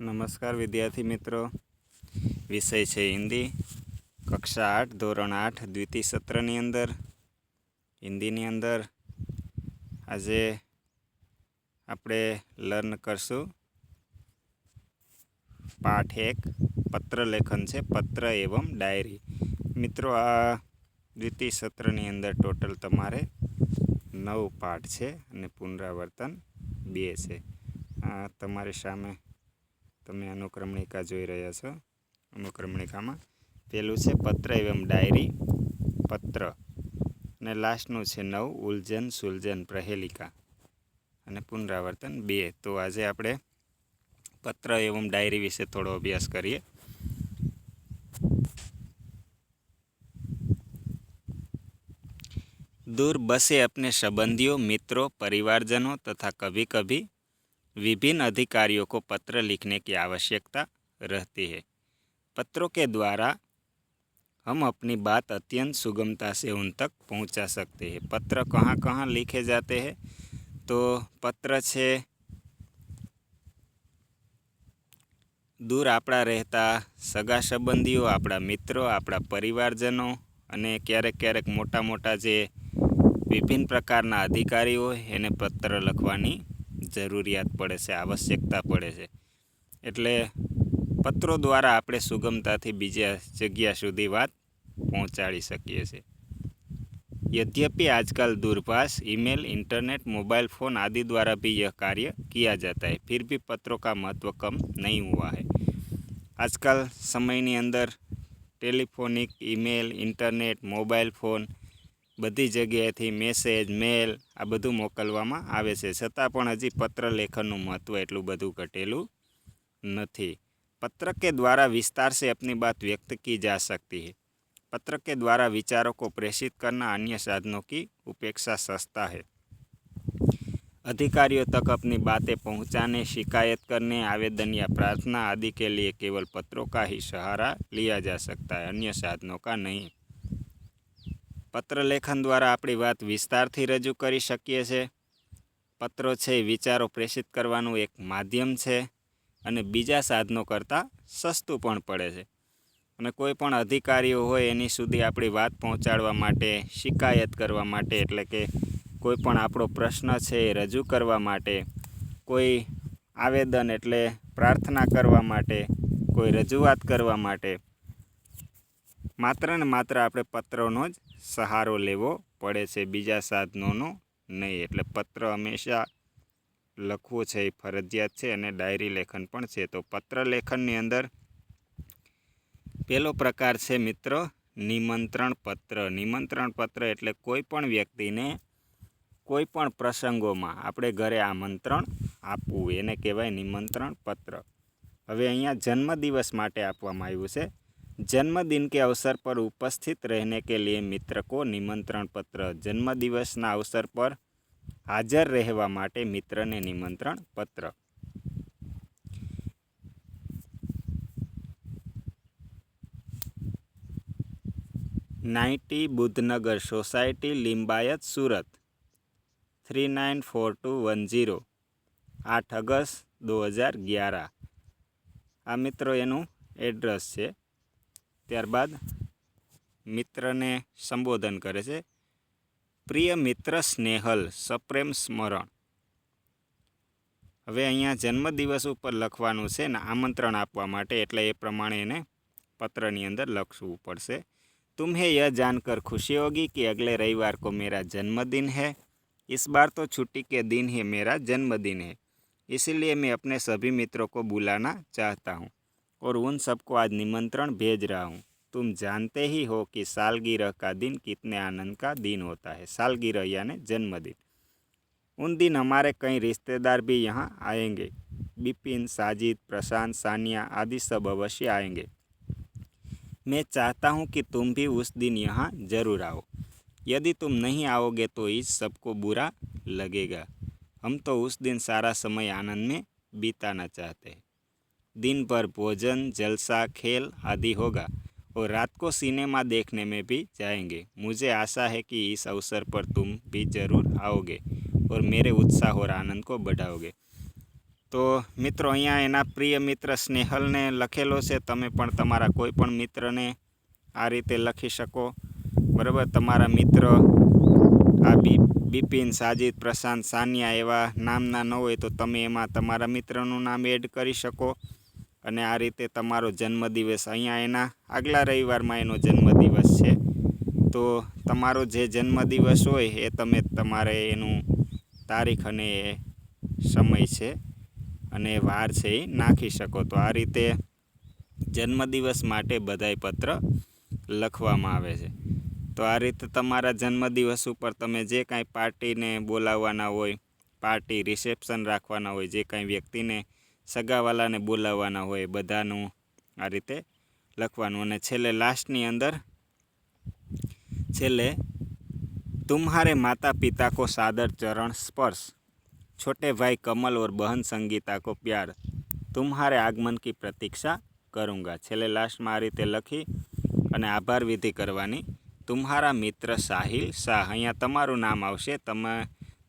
નમસ્કાર વિદ્યાર્થી મિત્રો. વિષય છે હિન્દી. કક્ષા આઠ, ધોરણ આઠ, દ્વિતીય સત્રની અંદર. હિન્દીની અંદર આજે આપણે લર્ન કરશું. પાઠ એક, પત્ર લેખન છે, પત્ર એવમ ડાયરી. મિત્રો, આ દ્વિતીય સત્રની અંદર ટોટલ તમારે નવ પાઠ છે અને પુનરાવર્તન બે છે. તમારી સામે તમે અનુક્રમણિકા જોઈ રહ્યા છો. અનુક્રમણિકામાં પહેલું છે પત્ર એવમ ડાયરી, પત્ર. અને લાસ્ટનું છે નવ ઉલજન સુલજન પ્રહેલિકા. અને પુનરાવર્તન બે. તો આજે આપણે પત્ર એવમ ડાયરી વિશે થોડો અભ્યાસ કરીએ. દૂર બસે અપને સંબંધીઓ, મિત્રો, પરિવારજનો તથા કભી કભી विभिन्न अधिकारियों को पत्र लिखने की आवश्यकता रहती है पत्रों के द्वारा हम अपनी बात अत्यंत सुगमता से उन तक पहुंचा सकते हैं पत्र कहाँ कहाँ लिखे जाते हैं तो પત્ર છે દૂર આપણા રહેતા સગા સંબંધીઓ આપણા મિત્રો આપણા પરિવારજનો અને ક્યારેક ક્યારેક મોટા મોટા જે વિભિન્ન પ્રકારના અધિકારીઓ હોય એને પત્ર લખવાની જરૂરિયાત પડે છે આવશ્યકતા પડે છે એટલે પત્રો દ્વારા આપણે સુગમતાથી બીજા જગ્યા સુધી વાત પહોંચાડી શકીએ છીએ यद्यपि आजकल दूरभाष ईमेल इंटरनेट मोबाइल फ़ोन आदि द्वारा भी यह कार्य किया जाता है फिर भी पत्रों का महत्व कम नहीं हुआ है આજકાલ સમયની અંદર telephonic email internet mobile phone બધી જગ્યાએથી મેસેજ મેલ આ બધું મોકલવામાં આવે છે છતાં પણ હજી પત્ર લેખનનું મહત્ત્વ એટલું બધું ઘટેલું નથી पत्र के द्वारा विस्तार से अपनी बात व्यक्त की जा सकती है पत्र के द्वारा विचारों को प्रेषित करना अन्य साधनों की उपेक्षा सस्ता है अधिकारियों तक अपनी बातें पहुंचाने शिकायत करने आवेदन या प्रार्थना आदि के लिए केवल पत्रों का ही सहारा लिया जा सकता है अन्य साधनों का नहीं પત્ર લેખન દ્વારા આપણી વાત વિસ્તારથી રજૂ કરી શકીએ છીએ પત્રો છે વિચારો પ્રેષિત કરવાનું એક માધ્યમ છે અને બીજા સાધનો કરતાં સસ્તું પણ પડે છે. અને કોઈ પણ અધિકારીઓ હોય એની સુધી આપણી વાત પહોંચાડવા માટે, શિકાયત કરવા માટે, એટલે કે કોઈ પણ આપણો પ્રશ્ન છે એ રજૂ કરવા માટે, કોઈ આવેદન એટલે પ્રાર્થના કરવા માટે, કોઈ રજૂઆત કરવા માટે, માત્ર ને માત્ર આપણે પત્રોનો જ સહારો લેવો પડે છે બીજા સાધનોનો નહીં. એટલે પત્ર હંમેશા લખવું છે એ ફરજિયાત છે અને ડાયરી લેખન પણ છે. તો પત્ર લેખનની અંદર પહેલો પ્રકાર છે મિત્ર, નિમંત્રણ પત્ર. નિમંત્રણ પત્ર એટલે કોઈ પણ વ્યક્તિને કોઈ પણ પ્રસંગોમાં આપણે ઘરે આમંત્રણ આપવું. એને કહેવાય નિમંત્રણ પત્ર. હવે અહીંયા જન્મદિવસ માટે આપવામાં આવ્યું છે. જન્મદિન કે અવસર પર ઉપસ્થિત રહેને કે लिए मित्र को निमंत्रण पत्र जन्मदिवसના અવસર પર હાજર રહેવા માટે મિત્રને નિમંત્રણ પત્ર ninety Buddhanagar society, Limbayat, Surat. Three nine four two one zero આઠ અગસ્ત દો હજાર ગ્યારા આ મિત્રો એનું એડ્રેસ છે. ત્યારબાદ મિત્રને સંબોધન કરે છે પ્રિય મિત્ર સ્નેહલ સપ્રેમ સ્મરણ હવે અહીંયા જન્મદિવસ ઉપર લખવાનું છે ને આમંત્રણ આપવા માટે એટલે એ પ્રમાણે એને પત્રની અંદર લખવું પડશે तुम्हें यह जानकर खुशी होगी कि अगले रविवार को मेरा जन्मदिन है इस बार तो छुट्टी के दिन ही मेरा जन्मदिन है इसीलिए मैं अपने सभी मित्रों को बुलाना चाहता हूँ और उन सबको आज निमंत्रण भेज रहा हूँ। तुम जानते ही हो कि सालगिरह का दिन कितने आनंद का दिन होता है। सालगिरह यानी जन्मदिन। उन दिन हमारे कई रिश्तेदार भी यहाँ आएँगे। बिपिन, साजिद, प्रशांत, सानिया आदि सब अवश्य आएँगे। मैं चाहता हूँ कि तुम भी उस दिन यहाँ ज़रूर आओ। यदि तुम नहीं आओगे तो इस सबको बुरा लगेगा। हम तो उस दिन सारा समय आनंद में बिताना चाहते हैं। दिन भर भोजन जलसा खेल आदि होगा और रात को सिनेमा देखने में भी जाएंगे मुझे आशा है कि इस अवसर पर तुम भी जरूर आओगे और मेरे उत्साह और आनंद को बढ़ाओगे તો મિત્રો અહીંયા એના પ્રિય મિત્ર સ્નેહલને લખેલો છે તમે પણ તમારા કોઈ પણ મિત્રને આ રીતે લખી શકો બરાબર તમારા મિત્ર આ બી બિપિન સાજિદ પ્રશાંત સાનિયા એવા નામના ન હોય તો તમે એમાં તમારા મિત્રનું નામ એડ કરી શકો અને આ રીતે તમારો જન્મદિવસ અહીંયા એના આગલા રવિવારમાં એનો જન્મદિવસ છે. તો તમારો જે જન્મદિવસ હોય એ તમે તમારે એનું તારીખ અને એ સમય છે અને વાર છે એ નાખી શકો. તો આ રીતે જન્મદિવસ માટે બધાય પત્ર લખવામાં આવે છે. તો આ રીતે તમારા જન્મદિવસ ઉપર તમે જે કાંઈ પાર્ટીને બોલાવવાના હોય, પાર્ટી રિસેપ્શન રાખવાના હોય, જે કાંઈ વ્યક્તિને સગાવાલાને બોલાવવાના હોય, બધાનું આ રીતે લખવાનું. અને છેલ્લે લાસ્ટની અંદર, છેલ્લે तुम्हारे માતા પિતા કો સાદર ચરણ સ્પર્શ, છોટે ભાઈ કમલ ઓર બહન સંગીતા કો પ્યાર. तुम्हारे આગમન કી પ્રતીક્ષા કરુંગા. છેલ્લે લાસ્ટમાં આ રીતે લખી અને આભાર વિધિ કરવાની. તુમ્હારા મિત્ર સાહિલ શાહ, અહીંયા તમારું નામ આવશે. તમે,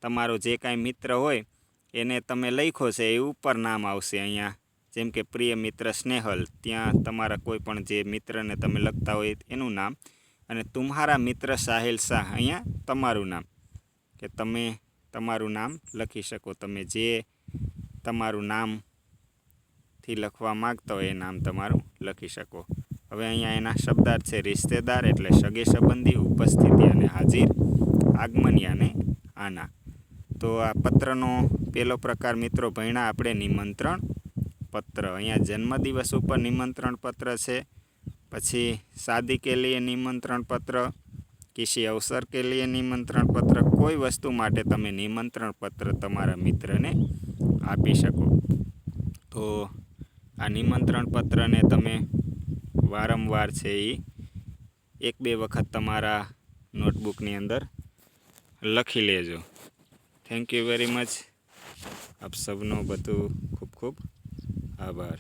તમારો જે કાંઈ મિત્ર હોય એને તમે લખ્યો છે, એ ઉપર નામ આવશે અહીંયા. જેમ કે, પ્રિય મિત્ર સ્નેહલ ત્યાં તમારા કોઈ પણ જે મિત્રને તમે લખતા હોય એનું નામ. અને તુમ્હારા મિત્ર સાહિલ શાહ અહીંયા તમારું નામ. કે તમે તમારું નામ લખી શકો. તમે જે તમારું નામથી લખવા માગતા હોય એ નામ તમારું લખી શકો. હવે અહીંયા એના શબ્દાર્થ છે, રિશ્તેદાર એટલે સગે સંબંધી ઉપસ્થિતિ અને હાજર આગમનિયાને આના તો આ પત્રનો પહેલો પ્રકાર મિત્રો ભણ્યા આપણે નિમંત્રણ પત્ર. અહીંયા જન્મદિવસ ઉપર નિમંત્રણ પત્ર છે. પછી શાદી કે લીએ નિમંત્રણ પત્ર, કિસી અવસર કે લીએ નિમંત્રણ પત્ર, કોઈ વસ્તુ માટે તમે નિમંત્રણ પત્ર તમારા મિત્રને આપી શકો. તો આ નિમંત્રણ પત્રને તમે વારંવાર છે એ એક બે વખત તમારા નોટબુકની અંદર લખી લેજો. થેન્ક યુ વેરી મચ આપ સૌનો બધું ખૂબ ખૂબ આભાર.